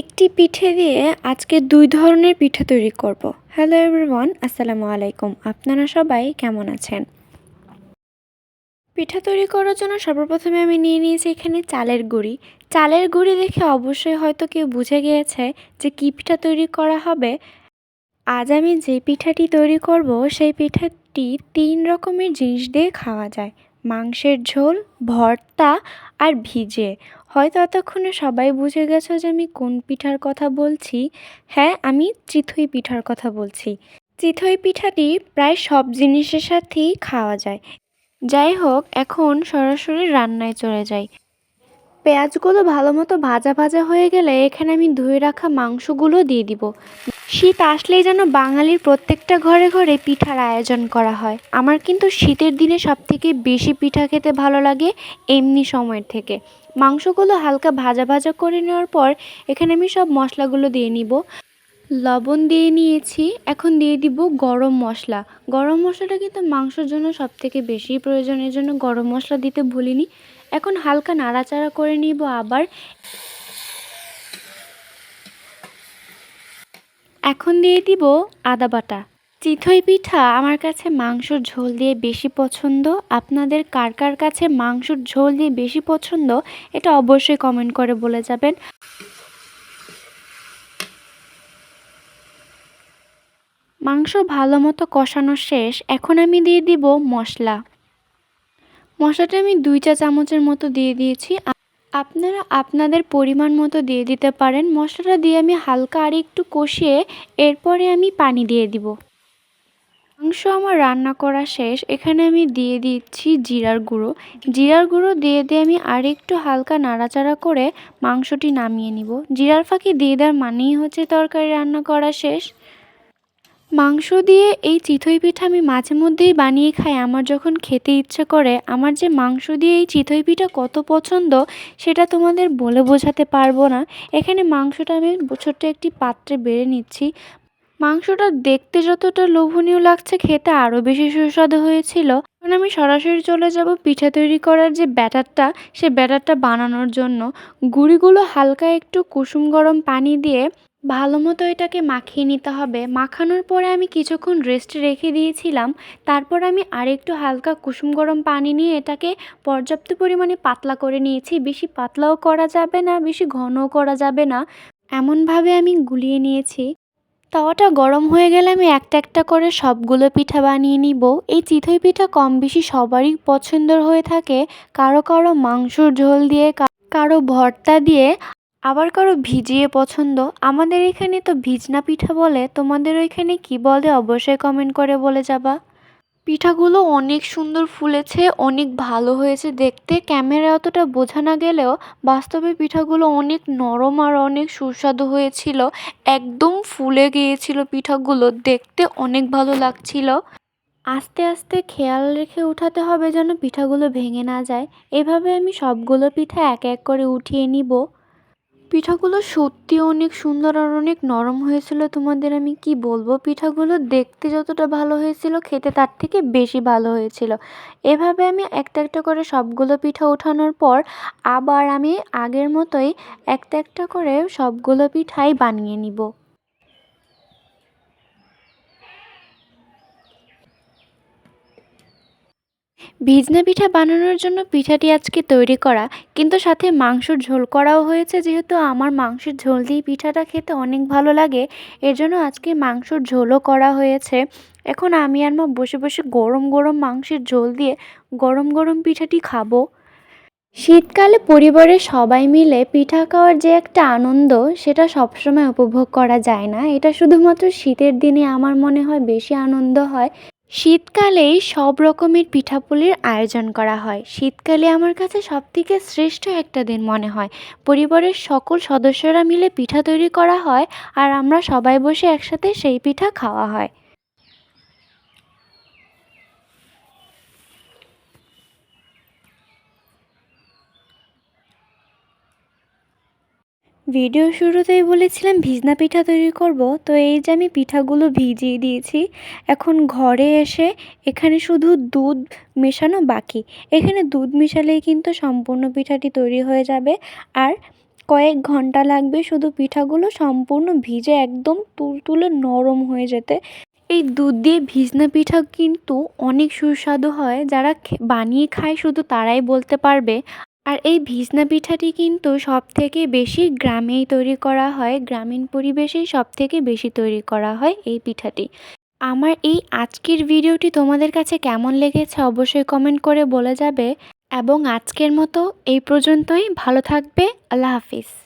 একটি পিঠে দিয়ে আজকে দুই ধরনের পিঠে তৈরি করব। হ্যালো এভরিওয়ান আসসালামু আলাইকুম। আপনারা সবাই কেমন আছেন? পিঠা তৈরি করার জন্য সর্বপ্রথমে আমি নিয়ে নিয়েছি এখানে চালের গুঁড়ি। চালের গুঁড়ি দেখে অবশ্যই হয়তো কেউ বুঝে গিয়েছে যে কী পিঠা তৈরি করা হবে। আজ আমি যে পিঠাটি তৈরি করব, সেই পিঠাটি তিন রকমের জিনিস দিয়ে খাওয়া যায়। মাংসের ঝোল, ভর্তা আর ভিজে। হয়তো এতক্ষণে সবাই বুঝে গেছো যে আমি কোন পিঠার কথা বলছি? হ্যাঁ আমি চিথই পিঠার কথা বলছি। চিথই পিঠাটি প্রায় সব জিনিসের সাথেই খাওয়া যায়। যাই হোক, এখন সরাসরি রান্নায় চলে যাই। পেঁয়াজগুলো ভালো মতো ভাজা ভাজা হয়ে গেলে এখানে আমি ধুয়ে রাখা মাংসগুলো দিয়ে দিব। শীত আসলেই যেন বাঙালির প্রত্যেকটা ঘরে ঘরে পিঠার আয়োজন করা হয়। আমার কিন্তু শীতের দিনে সবথেকে বেশি পিঠা খেতে ভালো লাগে এমনি সময়ের থেকে। মাংসগুলো হালকা ভাজা ভাজা করে নেওয়ার পর এখানে আমি সব মশলাগুলো দিয়ে নিব। লবণ দিয়ে নিয়েছি, এখন দিয়ে দিব গরম মশলা। গরম মশলাটা কিন্তু মাংসের জন্য সবথেকে বেশি প্রয়োজনের জন্য গরম মশলা দিতে ভুলিনি। এখন হালকা নাড়াচাড়া করে নিব আবার। এখন দিয়ে দিব আদা বাটা। চিথই পিঠা আমার কাছে মাংসর ঝোল দিয়ে বেশি পছন্দ। আপনাদের কার কার কাছে মাংসর ঝোল দিয়ে বেশি পছন্দ, এটা অবশ্যই কমেন্ট করে বলে যাবেন। মাংস ভালো মতো কষানো শেষ, এখন আমি দিয়ে দিব মশলা। মশলাটা আমি দুই চা চামচের মতো দিয়ে দিয়েছি। আপনারা আপনাদের পরিমাণ মতো দিয়ে দিতে পারেন। মশলাটা দিয়ে আমি হালকা আর একটু কষিয়ে এরপরে আমি পানি দিয়ে দিব। মাংস আমার রান্না করা শেষ। এখানে আমি দিয়ে দিচ্ছি জিরার গুঁড়ো। জিরার গুঁড়ো দিয়ে দিয়ে আমি আর একটু হালকা নাড়াচাড়া করে মাংসটি নামিয়ে নিব। জিরার ফাঁকি দিয়ে দেওয়ার মানেই হচ্ছে তরকারি রান্না করা শেষ। মাংস দিয়ে এই চিতই পিঠা আমি মাঝে মধ্যেই বানিয়ে খাই। আমার যখন খেতে ইচ্ছে করে, আমার যে মাংস দিয়ে এই চিতই পিঠা কত পছন্দ, সেটা তোমাদের বলে বোঝাতে পারব না। এখানে মাংসটা আমি ছোট্ট একটি পাত্রে বেড়ে নিচ্ছি। মাংসটা দেখতে যতটা লোভনীয় লাগছে খেতে, আরও বেশি সুস্বাদু হয়েছিল। এখন আমি সরাসরি চলে যাব পিঠা তৈরি করার যে ব্যাটারটা, সে ব্যাটারটা বানানোর জন্য। গুঁড়িগুলো হালকা একটু কুসুম গরম পানি দিয়ে ভালো মতো এটাকে মাখিয়ে নিতে হবে। মাখানোর পরে আমি কিছুক্ষণ রেস্টে রেখে দিয়েছিলাম। তারপর আমি আরেকটু হালকা কুসুম গরম পানি নিয়ে এটাকে পর্যাপ্ত পরিমাণে পাতলা করে নিয়েছি। বেশি পাতলাও করা যাবে না, বেশি ঘনও করা যাবে না। এমনভাবে আমি গুলিয়ে নিয়েছি। তাওয়াটা গরম হয়ে গেলে আমি একটা একটা করে সবগুলো পিঠা বানিয়ে নিব। এই চিতই পিঠা কম বেশি সবারই পছন্দের হয়ে থাকে। কারও কারও মাংসর ঝোল দিয়ে কারও ভর্তা দিয়ে আবার কারও ভিজিয়ে পছন্দ? আমাদের এখানে তো ভিজনা পিঠা বলে, তোমাদের ওইখানে কি বলে? অবশ্যই কমেন্ট করে বলে যাবা। পিঠাগুলো অনেক সুন্দর ফুলেছে, অনেক ভালো হয়েছে দেখতে। ক্যামেরা অতটা বোঝা না গেলেও বাস্তবে পিঠাগুলো অনেক নরম আর অনেক সুস্বাদু হয়েছিল। একদম ফুলে গিয়েছিল পিঠাগুলো, দেখতে অনেক ভালো লাগছিল। আস্তে আস্তে খেয়াল রেখে উঠাতে হবে যেন পিঠাগুলো ভেঙে না যায়। এভাবে আমি সবগুলো পিঠা এক এক করে উঠিয়ে নিব। পিঠাগুলো সত্যি অনেক সুন্দর আর অনেক নরম হয়েছিল। তোমাদের আমি কি বলব? পিঠাগুলো দেখতে যতটা ভালো হয়েছিল, খেতে তার থেকে বেশি ভালো হয়েছিল। এভাবে আমি একটা একটা করে সবগুলো পিঠা ওঠানোর পর আবার আমি আগের মতোই একটা একটা করে সবগুলো পিঠাই বানিয়ে নিব। ভিজনা পিঠা বানানোর জন্য পিঠাটি আজকে তৈরি করা, কিন্তু সাথে মাংসর ঝোল করাও হয়েছে। যেহেতু আমার মাংসের ঝোল দিয়ে পিঠাটা খেতে অনেক ভালো লাগে এর জন্য আজকে মাংসর ঝোলও করা হয়েছে। এখন আমি আর মা বসে বসে গরম গরম মাংসের ঝোল দিয়ে গরম গরম পিঠাটি খাব। শীতকালে পরিবারের সবাই মিলে পিঠা খাওয়ার যে একটা আনন্দ, সেটা সবসময় উপভোগ করা যায় না। এটা শুধুমাত্র শীতের দিনে আমার মনে হয় বেশি আনন্দ হয়। শীতকালেই সব রকমের পিঠাপুলির আয়োজন করা হয়। শীতকালে আমার কাছে সবথেকে শ্রেষ্ঠ একটা দিন মনে হয়। পরিবারের সকল সদস্যরা মিলে পিঠা তৈরি করা হয় আর আমরা সবাই বসে একসাথে সেই পিঠা খাওয়া হয়। ভিডিও শুরুতেই বলেছিলাম, ভিজনা পিঠা তৈরি করব। তো এই যে আমি পিঠাগুলো ভিজিয়ে দিয়েছি, এখন ঘরে এসে এখানে শুধু দুধ মেশানো বাকি। এখানে দুধ মেশালেই কিন্তু সম্পূর্ণ পিঠাটি তৈরি হয়ে যাবে। আর কয়েক ঘণ্টা লাগবে শুধু পিঠাগুলো সম্পূর্ণ ভিজে একদম তুলতুলে নরম হয়ে যেতে। এই দুধ দিয়ে ভিজনা পিঠা কিন্তু অনেক সুস্বাদু হয়। যারা বানিয়ে খায় শুধু তারাই বলতে পারবে। আর এই ভিজনা পিঠাটি কিন্তু সব থেকে বেশি গ্রামেই তৈরি করা হয়, গ্রামীণ পরিবেশেই সব থেকে বেশি তৈরি করা হয় এই পিঠাটি। আমার এই আজকের ভিডিওটি তোমাদের কাছে কেমন লেগেছে অবশ্যই কমেন্ট করে বলে যাবে। এবং আজকের মতো এই পর্যন্তই, ভালো থাকবে, আল্লাহ হাফিজ।